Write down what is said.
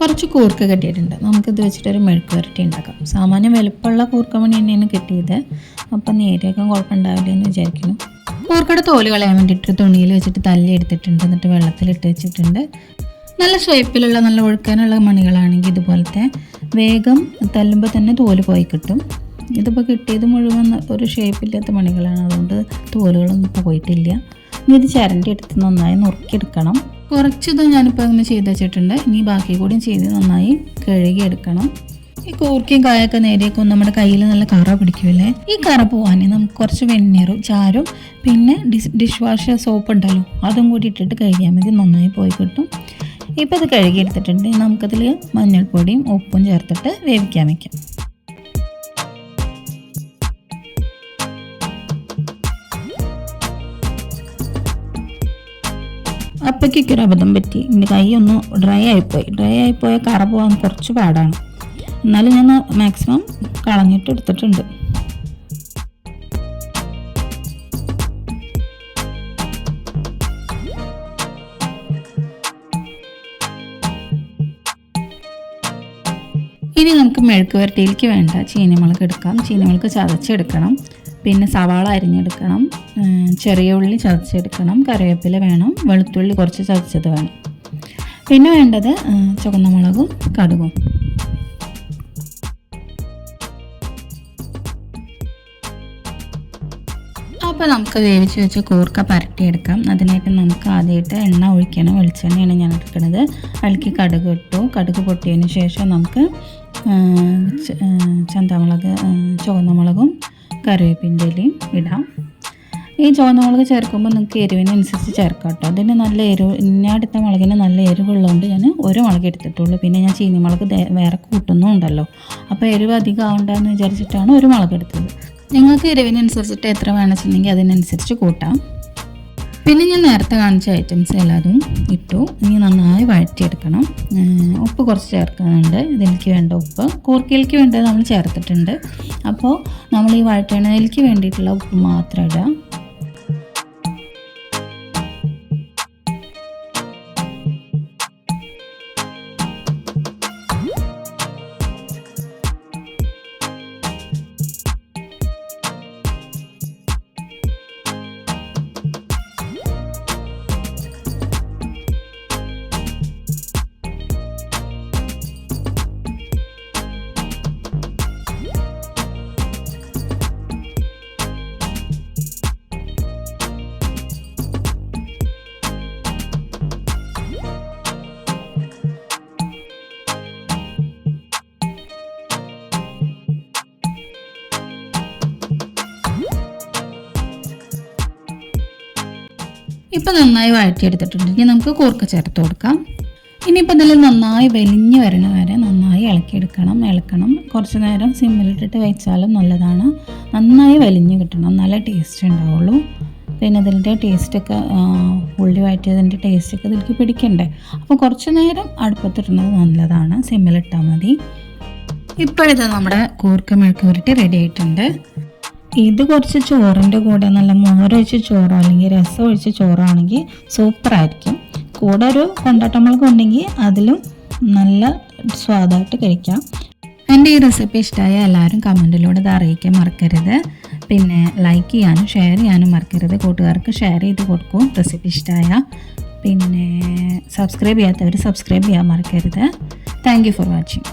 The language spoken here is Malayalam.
കുറച്ച് കൂർക്ക കെട്ടിയിട്ടുണ്ട്. നമുക്കിത് വെച്ചിട്ടൊരു മെഴുക്ക് വരട്ടി ഉണ്ടാക്കാം. സാമാന്യം വലുപ്പമുള്ള കൂർക്ക മണി തന്നെയാണ് കിട്ടിയത്. അപ്പം നേരിയൊക്കെ കുഴപ്പമുണ്ടാവില്ല എന്ന് വിചാരിക്കുന്നു. കൂർക്കയുടെ തോൽ കളയാൻ വേണ്ടിയിട്ട് തുണിയിൽ വെച്ചിട്ട് തല്ലി എടുത്തിട്ടുണ്ട്. എന്നിട്ട് വെള്ളത്തിലിട്ട് വെച്ചിട്ടുണ്ട്. നല്ല ഷേപ്പിലുള്ള നല്ല ഒഴുക്കാനുള്ള മണികളാണെങ്കിൽ ഇതുപോലത്തെ വേഗം തല്ലുമ്പോൾ തന്നെ തോൽ പോയി കിട്ടും. ഇതിപ്പോൾ കിട്ടിയത് മുഴുവൻ ഒരു ഷേപ്പില്ലാത്ത മണികളാണ്. അതുകൊണ്ട് തോലുകളൊന്നും പോയിട്ടില്ല. ഇനി ഇത് ചരണ്ടി എടുത്ത് നന്നായി നുറുക്കിയെടുക്കണം. കുറച്ചിത് ഞാനിപ്പോൾ അങ്ങനെ ചെയ്ത് വെച്ചിട്ടുണ്ട്. ഇനി ബാക്കി കൂടി ചെയ്ത് നന്നായി കഴുകിയെടുക്കണം. ഈ കൂർക്കയും കായൊക്കെ നേരിയൊക്കെ നമ്മുടെ കയ്യിൽ നല്ല കറ പിടിക്കുമല്ലേ? ഈ കറ പോകാൻ നമുക്ക് കുറച്ച് വെണ്ണീറും ചാരും പിന്നെ ഡിസ് ഡിഷ് വാഷ് സോപ്പ് ഉണ്ടല്ലോ അതും കൂടി ഇട്ടിട്ട് കഴുകിയാൽ മതി. നന്നായി പോയി കിട്ടും. ഇപ്പോൾ ഇത് കഴുകിയെടുത്തിട്ടുണ്ട്. നമുക്കതിൽ മഞ്ഞൾപ്പൊടിയും ഉപ്പും ചേർത്തിട്ട് വേവിക്കാൻ വയ്ക്കാം അപ്പയ്ക്കൊക്കെ ഒരു അബദ്ധം പറ്റി. എന്റെ കൈ ഒന്ന് ഡ്രൈ ആയിപ്പോയി. ഡ്രൈ ആയിപ്പോയ കറ പോകാൻ കുറച്ച് പാടാണ്. എന്നാലും ഞാൻ മാക്സിമം കളഞ്ഞിട്ട് എടുത്തിട്ടുണ്ട്. ഇനി നമുക്ക് മെഴുക്ക് വരട്ടിയിലേക്ക് വേണ്ട ചീനിമുളക് എടുക്കാം. ചീനിമുളക് ചതച്ചെടുക്കണം. പിന്നെ സവാള അരിഞ്ഞെടുക്കണം. ചെറിയ ഉള്ളി ചതച്ചെടുക്കണം. കറിവേപ്പില വേണം. വെളുത്തുള്ളി കുറച്ച് ചതച്ചത് വേണം. പിന്നെ വേണ്ടത് ചുവന്ന മുളകും കടുകും. അപ്പോൾ നമുക്ക് വേവിച്ച് വെച്ച് കൂർക്ക പരട്ടിയെടുക്കാം. അതിനായിട്ട് നമുക്ക് ആദ്യമായിട്ട് എണ്ണ ഒഴിക്കണം. വെളിച്ചെണ്ണയാണ് ഞാൻ എടുക്കുന്നത്. അതിലേക്ക് കടുക് ഇട്ടു. കടുക് പൊട്ടിയതിന് ശേഷം നമുക്ക് ചന്തമുളക് ചുവന്ന മുളകും കറിവേപ്പിന്റെ ഇടാം. ഈ ചുവന്ന മുളക് ചേർക്കുമ്പോൾ നിങ്ങൾക്ക് എരിവിനനുസരിച്ച് ചേർക്കാം കേട്ടോ. അതിന് നല്ല എരിവ് ഞാൻ എടുത്ത മുളകിന് നല്ല എരിവുള്ളതുകൊണ്ട് ഞാൻ ഒരു മുളക് എടുത്തിട്ടുള്ളൂ. പിന്നെ ഞാൻ ചീനി മുളക് വേറെ കൂട്ടുന്നുണ്ടല്ലോ. അപ്പോൾ എരിവ് അധികം ആവണ്ടെന്ന് വിചാരിച്ചിട്ടാണ് ഒരു മുളക് എടുത്തത്. നിങ്ങൾക്ക് എരിവിനനുസരിച്ചിട്ട് എത്ര വേണമെന്നുണ്ടെങ്കിൽ അതിനനുസരിച്ച് കൂട്ടാം. പിന്നെ ഞാൻ നേരത്തെ കാണിച്ച ഐറ്റംസ് എല്ലാതും ഇട്ടു. ഇനി നന്നായി വഴറ്റിയെടുക്കണം. ഉപ്പ് കുറച്ച് ചേർക്കുന്നുണ്ട് ഇതിലേക്ക് വേണ്ട ഉപ്പ്. കൂർക്കയിലേക്ക് വേണ്ടത് നമ്മൾ ചേർത്തിട്ടുണ്ട്. അപ്പോൾ നമ്മൾ ഈ വഴറ്റണതിലേക്ക് വേണ്ടിയിട്ടുള്ള ഉപ്പ് മാത്രം ഇടാം. ഇപ്പം നന്നായി വഴറ്റിയെടുത്തിട്ടുണ്ട്. ഇനി നമുക്ക് കൂർക്ക ചേർത്ത് കൊടുക്കാം. ഇനിയിപ്പോൾ ഇതിൽ നന്നായി വലിഞ്ഞു വരണ വരെ നന്നായി ഇളക്കിയെടുക്കണം. ഇളക്കണം. കുറച്ച് നേരം സിമ്മിലിട്ടിട്ട് വെച്ചാലും നല്ലതാണ്. നന്നായി വലിഞ്ഞ് കിട്ടണം. നല്ല ടേസ്റ്റ് ഉണ്ടാവുള്ളൂ. പിന്നെ അതിന്റെ ടേസ്റ്റൊക്കെ ഉള്ളി വഴറ്റിയതിന്റെ ടേസ്റ്റൊക്കെ ഇതിലേക്ക് പിടിക്കണ്ടേ? അപ്പോൾ കുറച്ച് നേരം അടുപ്പത്തിടുന്നത് നല്ലതാണ്. സിമ്മിലിട്ടാൽ മതി. ഇപ്പോഴിത് നമ്മുടെ കൂർക്ക മെഴുക്ക് പുരട്ടി റെഡി ആയിട്ടുണ്ട്. ഇത് കുറച്ച് ചോറിന്റെ കൂടെ നല്ല മോരൊഴിച്ച് ചോറോ അല്ലെങ്കിൽ രസം ഒഴിച്ച് ചോറോ ആണെങ്കിൽ സൂപ്പറായിരിക്കും. കൂടെ ഒരു കൊണ്ടാട്ടമുളക് ഉണ്ടെങ്കിൽ അതിലും നല്ല സ്വാദായിട്ട് കഴിക്കാം. എന്റെ ഈ റെസിപ്പി ഇഷ്ടമായ എല്ലാവരും കമന്റിലൂടെ ഇത് അറിയിക്കാൻ മറക്കരുത്. പിന്നെ ലൈക്ക് ചെയ്യാനും ഷെയർ ചെയ്യാനും മറക്കരുത്. കൂട്ടുകാർക്ക് ഷെയർ ചെയ്ത് കൊടുക്കും. റെസിപ്പി ഇഷ്ടമായ. പിന്നെ സബ്സ്ക്രൈബ് ചെയ്യാത്തവർ സബ്സ്ക്രൈബ് ചെയ്യാൻ മറക്കരുത്. Thank for watching